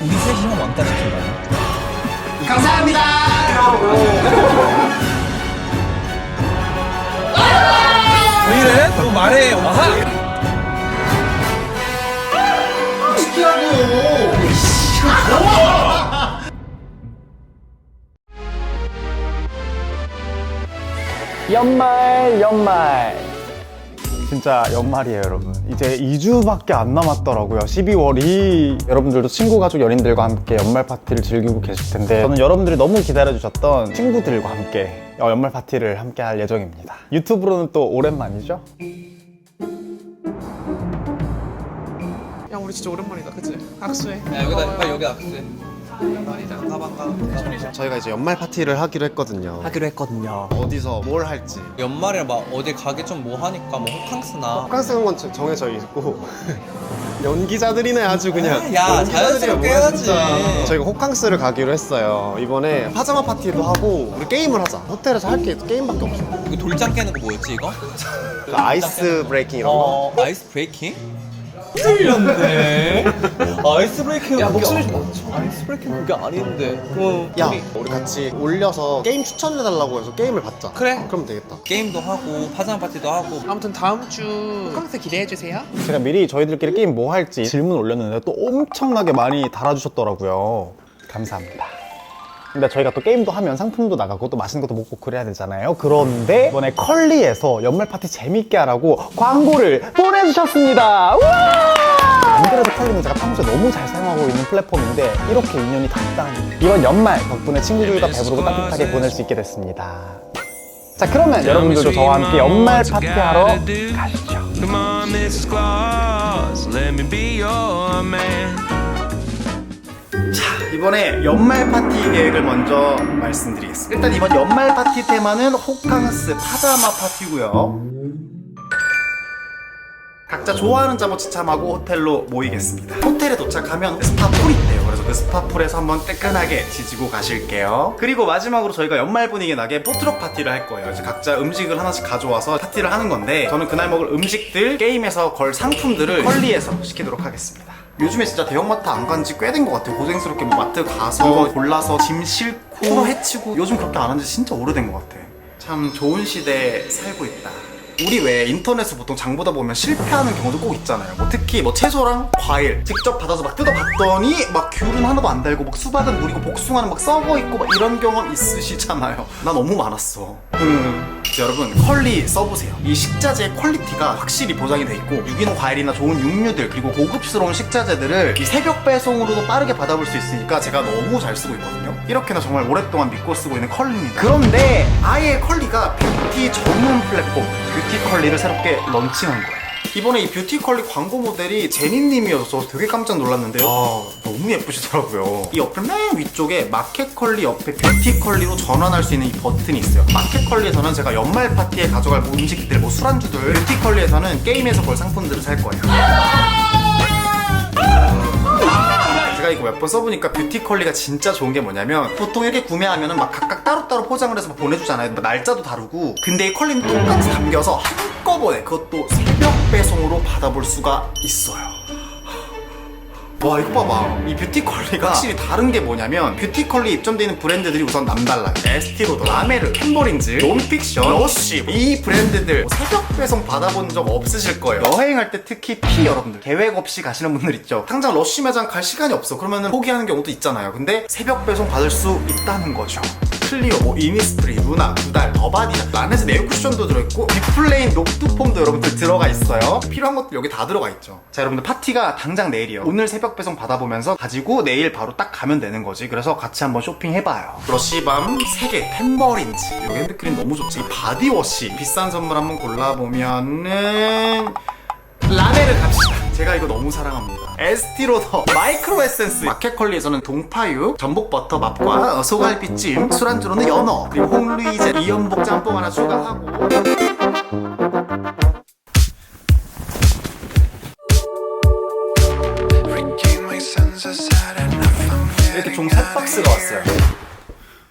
우리 셋이면 왕따 시킨다. 감사합니다. 왜 이래? 또 말해. 아하! 연말 연말 진짜 연말이에요 여러분 이제 2주밖에 안 남았더라고요 12월이 여러분들도 친구 가족 연인들과 함께 연말 파티를 즐기고 계실 텐데 저는 여러분들이 너무 기다려 주셨던 친구들과 함께 어, 연말 파티를 함께 할 예정입니다 유튜브로는 또 오랜만이죠? 야 우리 진짜 오랜만이다 그치? 악수해 야, 여기다, 빨리 여기 악수해. 오랜만이다 가방 가방 저희가 이제 연말 파티를 하기로 했거든요. 하기로 했거든요. 어디서 뭘 할지. 연말에 막 어디 가기 좀 뭐 하니까 뭐 호캉스나. 호캉스 간건 정- 정해져 있고 연기자들이네 아주 그냥. 야, 연기자들이야, 자연스럽게 뭐야, 해야지. 진짜. 저희가 호캉스를 가기로 했어요. 이번에 파자마 파티도 하고 우리 게임을 하자. 호텔에서 할 게 게임밖에 없어. 이거 돌장 깨는 거 뭐였지 이거? 그 아이스 브레이킹 이런 거. 어, 아이스 브레이킹? 틀렸네. 아이스 브레이킹. 야, 목소리 좀 낮춰. 아이스 브레이킹 그게 아닌데. 그럼 야, 우리 우리 같이 올려서 게임 추천해달라고 해서 게임을 받자. 그래. 그럼 되겠다. 게임도 하고 파자마 파티도 하고 아무튼 다음 주 호캉스 기대해 주세요 제가 미리 저희들끼리 게임 뭐 할지 질문 올렸는데 또 엄청나게 많이 달아주셨더라고요. 감사합니다. 근데 저희가 또 게임도 하면 상품도 나가고 또 맛있는 것도 먹고 그래야 되잖아요. 그런데 이번에 컬리에서 연말 파티 재밌게 하라고 광고를 보내주셨습니다. 우와! 안 그래도 컬리는 제가 평소에 너무 잘 사용하고 있는 플랫폼인데 이렇게 인연이 닿다니. 이번 연말 덕분에 친구들과 배부르고 따뜻하게 보낼 수 있게 됐습니다. 자 그러면 여러분들도 저와 함께 연말 파티하러 가시죠. Come on, Mrs. Claus, let me be your man. 이번에 연말 파티 계획을 먼저 말씀드리겠습니다. 일단 이번 연말 파티 테마는 호캉스 파자마 파티고요. 각자 좋아하는 잠옷 지참하고 호텔로 모이겠습니다. 호텔에 도착하면 스파풀이 있대요. 그래서 그 스파풀에서 한번 뜨끈하게 지지고 가실게요. 그리고 마지막으로 저희가 연말 분위기 나게 포트럭 파티를 할 거예요. 이제 각자 음식을 하나씩 가져와서 파티를 하는 건데 저는 그날 먹을 음식들, 게임에서 걸 상품들을 컬리에서 시키도록 하겠습니다. 요즘에 진짜 대형마트 안 간 지 꽤 된 것 같아요. 고생스럽게 뭐 마트 가서 그거 골라서 짐 싣고 해치고 요즘 그렇게 안 한 지 진짜 오래된 것 같아. 참 좋은 시대에 살고 있다. 우리 왜 인터넷에서 보통 장 보다 보면 실패하는 경우도 꼭 있잖아요. 뭐 특히 뭐 채소랑 과일 직접 받아서 막 뜯어봤더니 막 귤은 하나도 안 달고 막 수박은 무리고 복숭아는 막 썩어 있고 막 이런 경험 있으시잖아요. 나 너무 많았어. 음. 여러분 컬리 써보세요. 이 식자재의 퀄리티가 확실히 보장이 돼 있고 유기농 과일이나 좋은 육류들 그리고 고급스러운 식자재들을 이 새벽 배송으로도 빠르게 받아볼 수 있으니까 제가 너무 잘 쓰고 있거든요. 이렇게나 정말 오랫동안 믿고 쓰고 있는 컬리입니다. 그런데 아예 컬리가 뷰티 전문 플랫폼 뷰티 컬리를 새롭게 런칭한 거예요. 이번에 이 뷰티 컬리 광고 모델이 제니님이어서 되게 깜짝 놀랐는데 아. 너무 예쁘시더라고요. 이 어플 맨 위쪽에 마켓 컬리 옆에 뷰티 컬리로 전환할 수 있는 이 버튼이 있어요. 마켓 컬리에서는 제가 연말 파티에 가져갈 뭐 음식들 뭐 술안주들 뷰티 컬리에서는 게임에서 걸 상품들을 살 거예요 제가 이거 몇 번 써보니까 뷰티 컬리가 진짜 좋은 게 뭐냐면 보통 이렇게 구매하면은 막 각각 따로따로 포장을 해서 막 보내주잖아요. 뭐 날짜도 다르고. 근데 이 컬리는 똑같이 담겨서 한꺼번에 그것도 새벽 배송으로 받아볼 수가 있어요 와 이거 봐봐. 이 뷰티 컬리가 확실히 다른 게 뭐냐면 뷰티 컬리 입점되어 있는 브랜드들이 우선 남달라요. 에스티로더, 라메르, 캠버린즈, 논픽션, 러쉬 이 브랜드들 뭐 새벽 배송 받아본 적 없으실 거예요. 여행할 때 특히 피 여러분들. 계획 없이 가시는 분들 있죠. 당장 러쉬 매장 갈 시간이 없어. 그러면은 포기하는 경우도 있잖아요. 근데 새벽 배송 받을 수 있다는 거죠 클리오, 뭐 이니스프리, 루나, 두달, 더바디 안에서 네일 쿠션도 들어있고 디플레인 녹두폼도 여러분들 들어가 있어요. 필요한 것들 여기 다 들어가 있죠. 자 여러분들 파티가 당장 내일이에요. 오늘 새벽 배송 받아보면서 가지고 내일 바로 딱 가면 되는 거지. 그래서 같이 한번 쇼핑해봐요. 러쉬밤 3개 템버린즈 여기 핸드크림 너무 좋지. 이 바디워시. 비싼 선물 한번 골라보면은 라메를 갑시다. 제가 이거 너무 사랑합니다. 에스티로더 마이크로 에센스 마켓컬리에서는 동파육, 전복버터 맛과 어, 소갈비찜, 술안주로는 연어, 그리고 홍루이제 이연복 짬뽕 하나 추가하고 이렇게 종세 out of 박스가 here. 왔어요.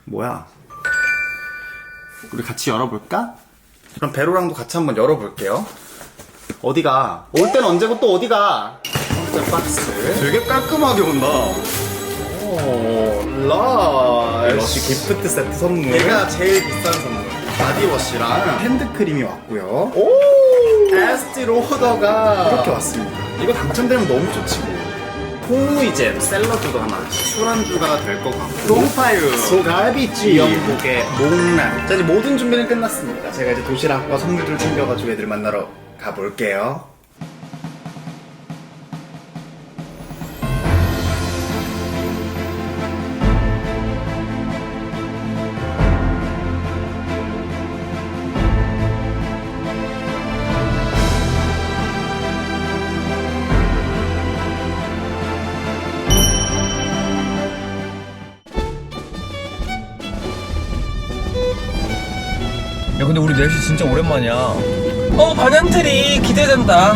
뭐야? 우리 같이 열어볼까? 그럼 베로랑도 같이 한번 열어볼게요. 어디가? 올 때는 언제고 또 어디가? 세 박스. 되게 깔끔하게 온다. 라. 역시 기프트 세트 선물. 얘가 제일 비싼 선물. 바디워시랑 핸드크림이 왔고요. 오! 에스티 로더가. 이렇게 왔습니다. 이거 당첨되면 너무 좋지 뭐. 콩무이잼 샐러드도 하나. 술안주가 될 것 같고. 롱파유 소갈비찜. 영국의 몽란. 자 이제 모든 준비는 끝났습니다. 제가 이제 도시락과 선물들 챙겨가지고 애들 만나러 가볼게요. 야 근데 우리 넷이 진짜 오랜만이야 어 반얀트리 기대된다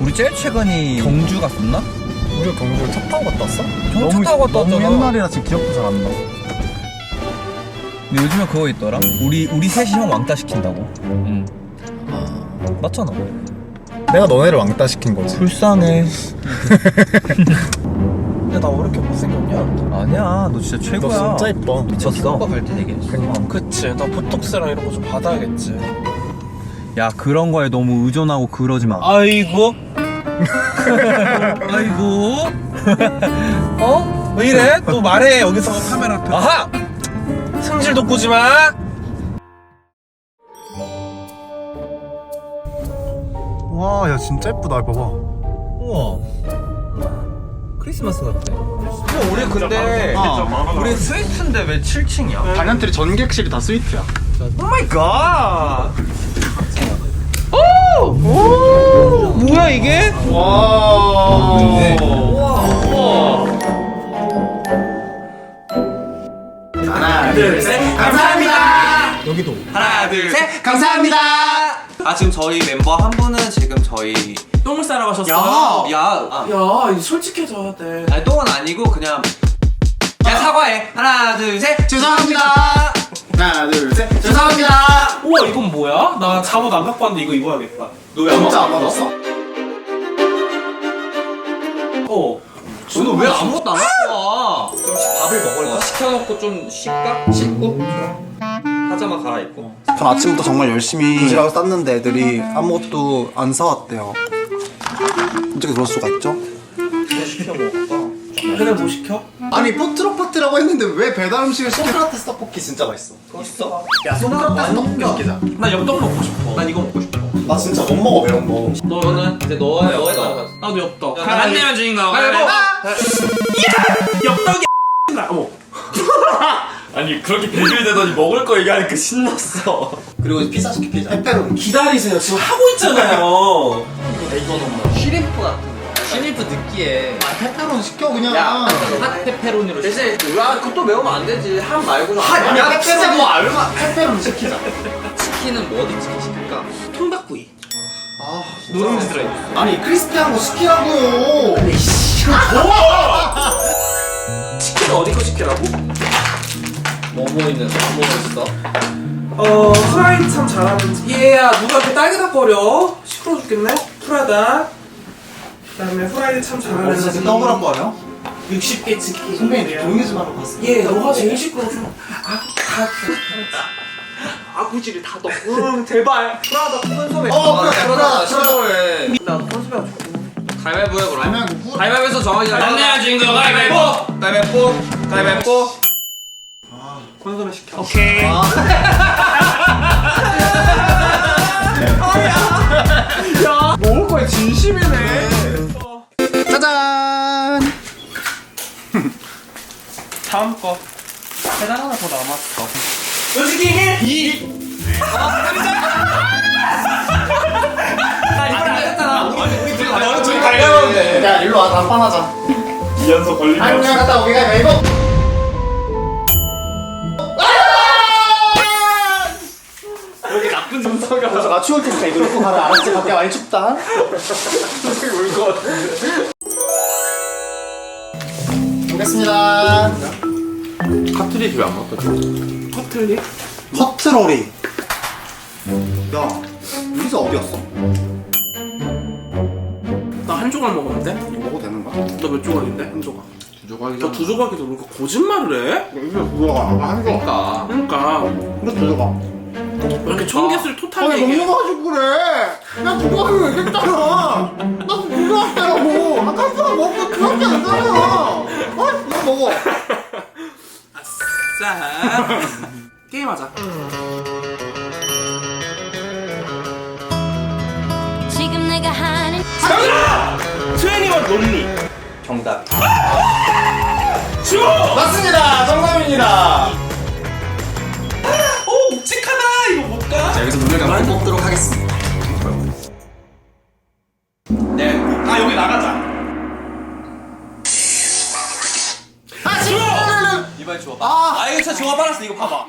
우리 제일 최근이 경주 갔었나? 우리가 경주를 차 타고 갔다 왔어? 차 타고 갔다 너무 왔잖아. 옛날이라 지금 기억도 잘 안 나. 근데 요즘에 그거 있더라 우리 우리 셋이 형 왕따 시킨다고 응 맞잖아 내가 너네를 왕따 시킨 거지. 불쌍해 근데 나 왜 이렇게 못생겼냐? 아니야 너 진짜 너 최고야 진짜 이뻐. 미쳤어 갈 때 되게 그치 나 보톡스랑 이런 거 좀 받아야겠지 야 그런 거에 너무 의존하고 그러지 마 아이고 아이고 어? 왜 이래? 또 말해 여기서 카메라 앞에 아하! 승질 돋구지 마 와, 야 진짜 이쁘다. 봐봐. 우와 크리스마스 같아 형 우리 근데 우리 스위트인데 왜 7층이야? 단연들이 전객실이 다 스위트야. 오 마이 갓 오! 오! 뭐야 이게? 와. 하나 둘 셋 감사합니다 여기도. 하나 둘 셋. 감사합니다 아 지금 저희 멤버 한 분은 지금 저희 똥을 싸러 가셨어 야, 아, 야 솔직해져야 돼 아니 똥은 아니고 그냥 야 사과해. 하나 둘 셋. 죄송합니다 하나 둘셋 죄송합니다 우와 이건 뭐야? 나 잠옷 안 갖고 왔는데 이거 입어야겠다 진짜 안 받았어? 어 너왜 아무것도 안 갖고 와? 좀 밥을 먹을까? 시켜놓고 좀 쉴까? 씻고 파자마 갈아입고. 전 아침부터 정말 열심히 도시락을 쌌는데 애들이 아무것도 안 사왔대요 어떻게 그럴 수가 있죠? 걔네 뭐 시켜? 아니 포트럭 파티라고 했는데 왜 배달 음식을 시켜? 소크라테스 떡볶이 진짜 맛있어 있어? 야 소크라테스 떡볶이 시키자 나 엽떡 먹고 싶어 난 이거 먹고 싶어. 나 진짜 못 먹어 매운 거 너는 이제 너의 너의 너. 나도 엽떡 안 내면 주인공. 가위바위보. 엽떡이 나 어머 아니 그렇게 비빌대더니 먹을 거 얘기하니까 신났어. 그리고 피자 시켜 피자 페페로니 기다리세요 지금 하고 있잖아요 시림프 같은 거. 시림프 느끼해. 아 페페로니 시켜 그냥 핫 페페로니로. 대신 야 그것도 매우면 안 되지. 한 말고 좀. 한야 페페로니 뭐 얼마 페페로니 시키자 치킨은 뭐 어디 치킨 시킬까? 통닭구이 아 누룽지 들어있어. 아니 크리스피한 거 시키라고요 치킨 어디 거 시키라고? 뭐뭐 있는 뭐 있어? 어 프라이 참 잘하는 집 얘야 누가 이렇게 딸기닥거려 시끄러워 죽겠네 프라다 그 다음에 후라이드 참 잘하는 어디서 집 떠보란 거예요? 60개 치킨 선배님 조용히 좀 하러 갔어 얘 너가 제일 시끄러워 아 다 아구지를 다 넣어 응 제발 프라다 콘소메. 어, 그래, 프라다, 콘소메. 나 콘소메가 좋고. 가위바위보 해 그럼. 아니면 후 가위바위보에서 정하자. 안 내면 주인공 가위바위보. 가위바위보. 가위바위보. 콘소메 시켜 오케이. 먹을 거. 계단 하나 더 남았어. 솔직히 2 아, 이걸 했잖아. 너는 둘이 갈려는데 야 일로 와. 단판하자. 이연속 걸리면 아니 그냥 갔다 우리가 이거 여기 나쁜 정서가 그래서 나 추울 테니까 이거 입고 가라. 알았지? 밖에 많이 춥다. 울것 같은데. 보겠습니다 카트리 왜안 먹어? 커틀리? 커트러리 야 여기서 어디였어? 나 한 조각 먹었는데? 이거 먹어도 되는 거야? 너몇 조각인데? 한 조각 너두 조각이도 그렇게 거짓말을 해? 이거 누가 한 거. 그러니까 그러니까 이거 누가? 왜 이렇게 청개수를 토탈 아니 얘기해? 먹는 거 가지고 그래. 나 누가 하면 얘기했잖아. 나 누가 왔다고. 아 깐수가 먹고 그밖에 안 되잖아. 어? 이거 먹어. 자 게임하자 지금 내가 하는 트웬티원 론리 정답 맞습니다. 정답입니다. 오 묵직하다 이거 뭘까? 자 여기서 문을 감고 뽑도록 하겠습니다. 네 아 여기 나가자 아, 아 이거 진짜 주워 받았어 이거 봐봐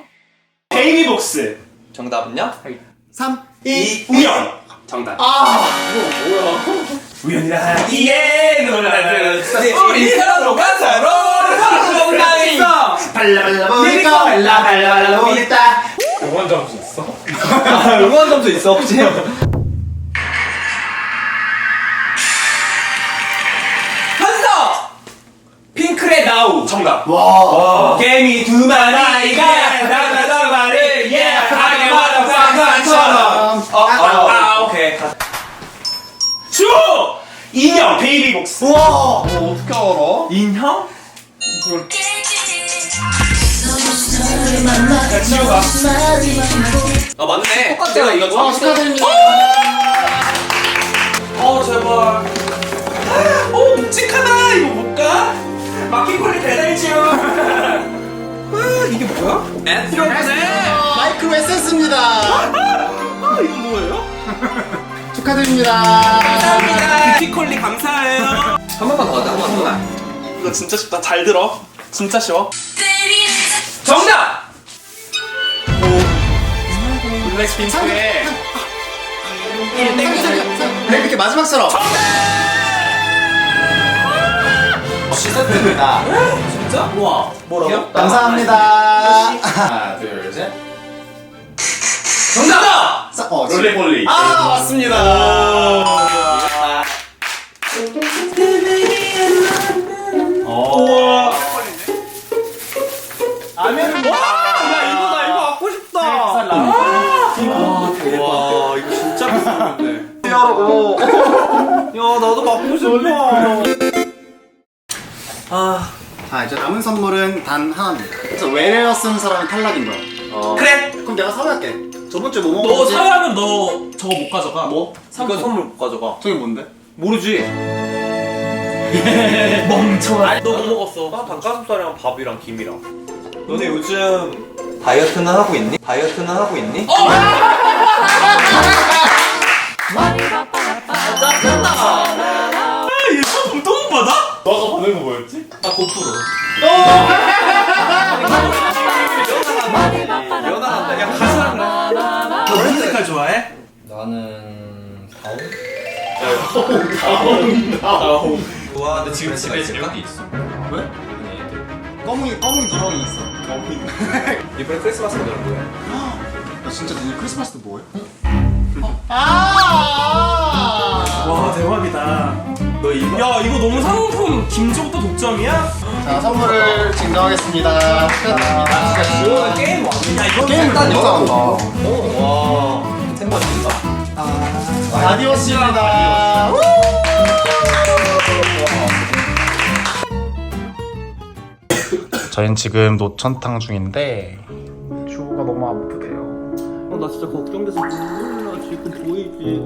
베이비복스 정답은요? 3, 이 우연 정답 아, 이거 뭐야? 우연이라기에 놀라는 우리 서로 가서로 서로 당했어 발라발라 보니까 발라발라 보겠다. 응원 점수 있어? 응원 점수 있어 혹시? 현서 핑클의 나우 정답 와. 개미 두 마리가 나나나 말을 예 하게 말아 쌍쌍처럼. 어어 오케이. 주! 인형 베이비복스. 우와. 어, 어떻게 알아? 인형? 야 지우가 아 맞네. 똑같아 이거 와, 축하드립니다. 어 제발. 오 묵직하다. 이거 뭘까? 마킹콜리 아 이게 뭐야? 에스트로네 마이크로 에센스입니다. 아 이거 뭐예요? 축하드립니다. 뷰티콜리 감사해요 한 번만 더 하자 한 번만 더 이거 진짜 쉽다 잘 들어 진짜 쉬워 정답! 블랙핑크의 네, 이렇게 마지막처럼. 시작됩니다 진짜? 우와 뭐라고? 감사합니다. 하나 둘 셋 정답! 자, 어, 롤리폴리 아, 맞습니다. 단 하나입니다. 그래서 외래어 쓴 사람이 탈락인 거야. 그래 그럼 내가 사갈게. 저번 주에 뭐 너 먹었지? 사야면 너 저거 못 가져가 뭐? 이거 선물 못 가져가 저게 뭔데? 모르지? 멍청아 너뭐 먹었어? 나 닭가슴살이랑 밥이랑 김이랑 너네 요즘 다이어트는 하고 있니? 다이어트는 하고 있니? 얘 상품 또 받아? 너가 보낸 거 뭐였지? 아 고프로 연하한다 야 가사랑 너 무슨 색깔 좋아해? 나는 다운? 좋아 근데 지금 집에 있을까? 있어 왜? 검은 검은 기렁이 있어. 검은. 이번에 크리스마스가 되는 거야 나 진짜 니네 크리스마스 때 뭐해? 아! 와 대박이다 너 이거 야 이거 너무 상품 김종도 독점이야? 자 선물을 증정하겠습니다. 축하드립니다. 게임 왔네 야 이거 게임을 너무 잘한다. 와 생각 진다 아디오스입니다. 저희는 지금 노천탕 중인데 주호가 너무 아프대요. 나 진짜 걱정돼서 눈물 지금 보이지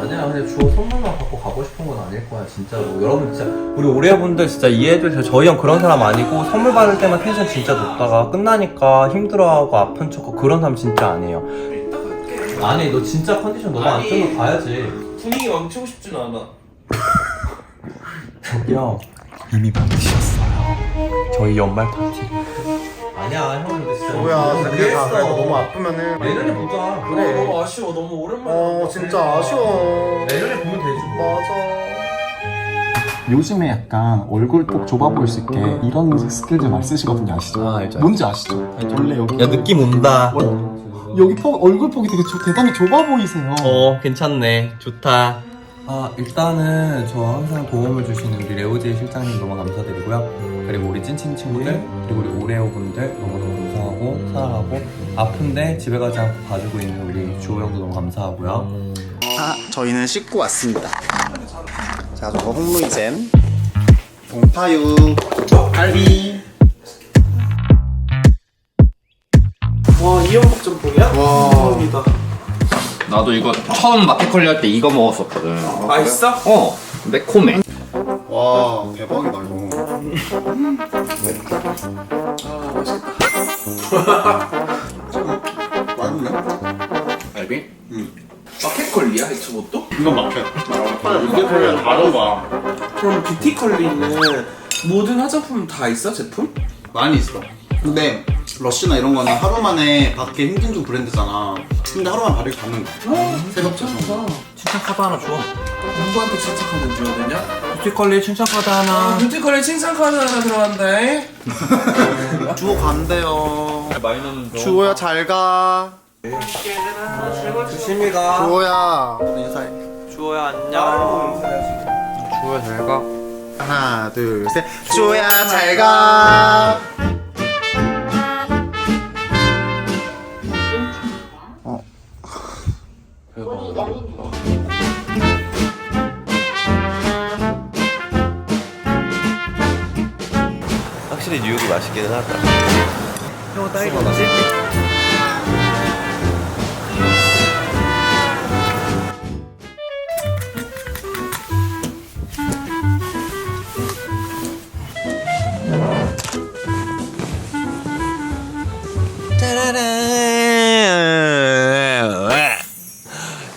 아니야 근데 주호 선물만 갖고 가고 싶은 건 아닐 거야 진짜로. 여러분 진짜 우리 오래분들 진짜 이해해주세요 저희 형 그런 사람 아니고 선물 받을 때만 텐션 진짜 높다가 끝나니까 힘들어하고 아픈 척하고 그런 사람 진짜 아니에요. 아니 너 진짜 컨디션 너무 안 좋으면 가야지. 분위기 망치고 싶진 않아. 저기요. 이미 받으셨어요. 저희 연말 파티 아니야 형 근데 진짜 뭐야, 너무 근데 다 무리했어. 너무 아프면은 내년에 보자 그래. 너무 아쉬워 너무 오랜만에 어 진짜 아쉬워. 내년에 보면 되지 뭐 맞아. 요즘에 약간 얼굴 꼭 좁아 보일 수 있게 이런 스킬들 많이 쓰시거든요 아시죠? 아, 알죠, 알죠. 뭔지 아시죠? 원래 여기 야 느낌 온다 여기 폭, 얼굴 폭이 되게 조- 대단히 좁아 보이세요 어 괜찮네 좋다 아 일단은 저 항상 도움을 주시는 우리 레오제이 실장님 너무 감사드리고요. 그리고 우리 찐친 친구들 그리고 우리 오레오 분들 너무너무 감사하고 사랑하고 아픈데 집에 가지 않고 봐주고 있는 우리 주호 형도 너무 감사하고요. 아, 저희는 씻고 왔습니다. 자, 저거 홍루이젠, 동파육, 갈비. 와 이영복 짬뽕이야? 와. 대박이다 나도 이거 처음 마켓컬리 할 때 이거 먹었었거든. 맛있어? 어, 매콤해. 와, 대박이다, 이거. 아 맛있겠다 맛있네. 갈비? 마켓컬리야 이 저것도? 이건 마켓. 이게 그냥 다르다. 그럼 뷰티컬리는 모든 화장품 다 있어 제품? 많이 있어. 근데 러쉬나 이런 거는 하루 만에 받기 힘든 좀 브랜드잖아. 근데 하루만 바르기 받는 거야. 새벽 괜찮다 칭찬 카드 하나 줘 누구한테 칭찬카드 줘야 되냐? 뷰티컬리 칭찬 카드 하나 뷰티컬리 칭찬카드 하나 들어간대 주호 간대요. 많이 넣는 주호야 잘 가. 조심히 가 주호야. 인사해. 주호야 안녕 주호야 잘 가 하나, 둘, 셋. 주호야 잘 가. 확실히 뉴욕이 맛있기는 하다 형 딸기 먹지?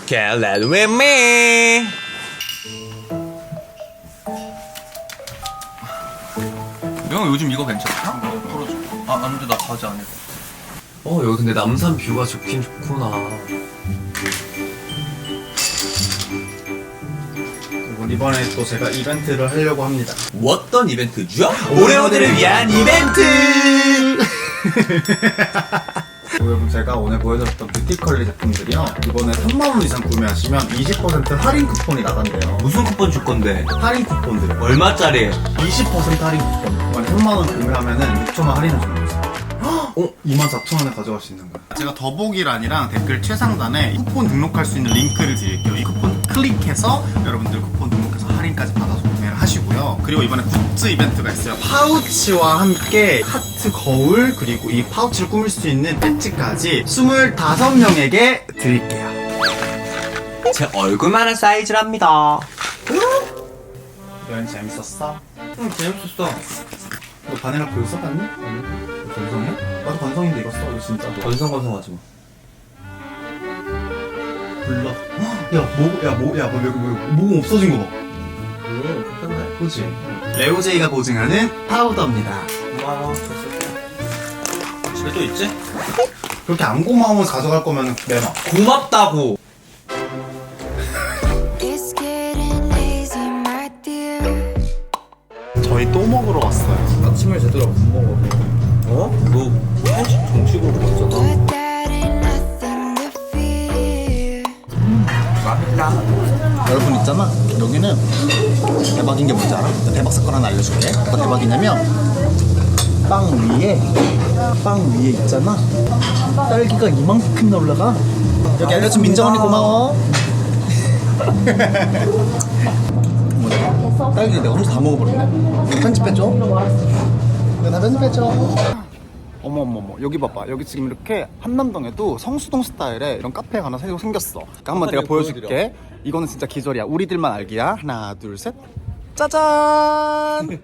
Can't let with me 형 요즘 이거 괜찮다? 풀어줘 아 안 돼 나 바지 안 입어 어 여기 근데 남산 뷰가 좋긴 좋구나 그리고 이번에 또 제가 이벤트를 하려고 합니다. 어떤 이벤트죠? 오레오들을 위한 이벤트 여러분 제가 오늘 보여드렸던 뷰티컬리 제품들이요 이번에 3만원 이상 구매하시면 20% 할인 쿠폰이 나간대요 무슨 쿠폰 줄 건데? 할인 쿠폰들 얼마짜리? 20% 할인 쿠폰 3만원 구매하면은 6천원 할인해 주는 거죠 어? 24,000원에 가져갈 수 있는 거야. 제가 더보기란이랑 댓글 최상단에 쿠폰 등록할 수 있는 링크를 드릴게요. 이 쿠폰 클릭해서 여러분들 쿠폰 등록해서 할인까지 받아서 구매를 하시고요. 그리고 이번에 굿즈 이벤트가 있어요. 파우치와 함께 하트 거울 그리고 이 파우치를 꾸밀 수 있는 배지까지 25명에게 드릴게요. 제 얼굴만한 사이즈랍니다. 여행 재밌었어? 응 재밌었어 너 바닐라 그거 써봤니? 건성이야? 나도 건성인데 이거 써 이거 진짜 건성건성하지 마 불러 야 뭐, 야 뭐, 야 뭐, 여기 뭐, 없어진 거 봐. 응, 괜찮네 그치? 레오제이가 보증하는 파우더입니다. 고마워 집에 또 있지? 그렇게 안 고마우면 가져갈 거면 내놔. 고맙다고 빵 위에 있잖아. 딸기가 이만큼이나 올라가. 여기 알려준 민정 언니 고마워. 뭐야? 딸기 내가 혼자 다 먹어버렸네. 이거 편집해줘. 이거 다 편집해줘. 어머 어머 어머 여기 봐봐 여기 지금 이렇게 한남동에도 성수동 스타일의 이런 카페가 하나 새로 생겼어 그러니까 한번 내가 보여줄게 이거는 진짜 기절이야 우리들만 알기야 하나 둘 셋 짜잔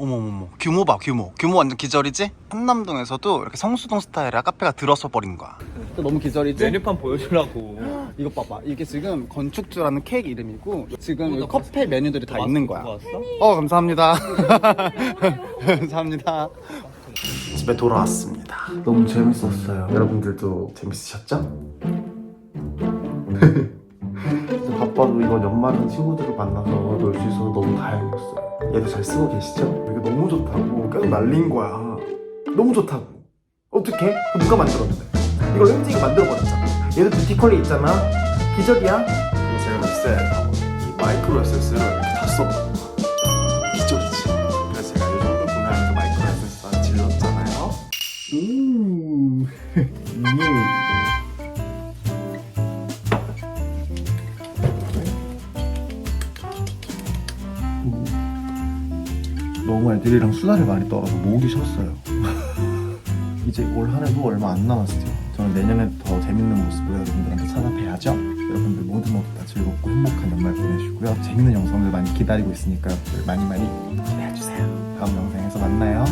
어머 어머 어머. 규모 봐 규모. 규모 완전 기절이지? 한남동에서도 이렇게 성수동 스타일의 카페가 들어서 버린 거야. 너무 기절이지? 메뉴판 보여주려고. 이거 봐봐. 이게 지금 건축주라는 케이크 이름이고 지금 여기 커피 메뉴들이 다 있는 거야. 왔어? 어 감사합니다. 감사합니다. 집에 돌아왔습니다. 너무 재밌었어요. 여러분들도 재밌으셨죠? 바빠도 이번 연말은 친구들을 만나서 놀 수 있어서 너무 다행이었어요 얘도 잘 쓰고 계시죠? 이거 너무 좋다고 계속 날린 거야 너무 좋다고? 그거 누가 만들었는데 이걸 햄찌가 만들어버렸잖아 얘도 뷰티 컬리 있잖아 기절이야? 이거 제가 있어야 돼 마이크로 에센스를 다 써봐. 애들이랑 수다를 많이 떨어서 목이 쉬었어요. 이제 올 한 해도 얼마 안 남았어요. 저는 내년에 더 재밌는 모습으로 여러분들한테 찾아뵈야죠. 여러분들 모두 모두 다 즐겁고 행복한 연말 보내시고요. 재밌는 영상들 많이 기다리고 있으니까 많이 많이 기대해주세요. 다음 영상에서 만나요.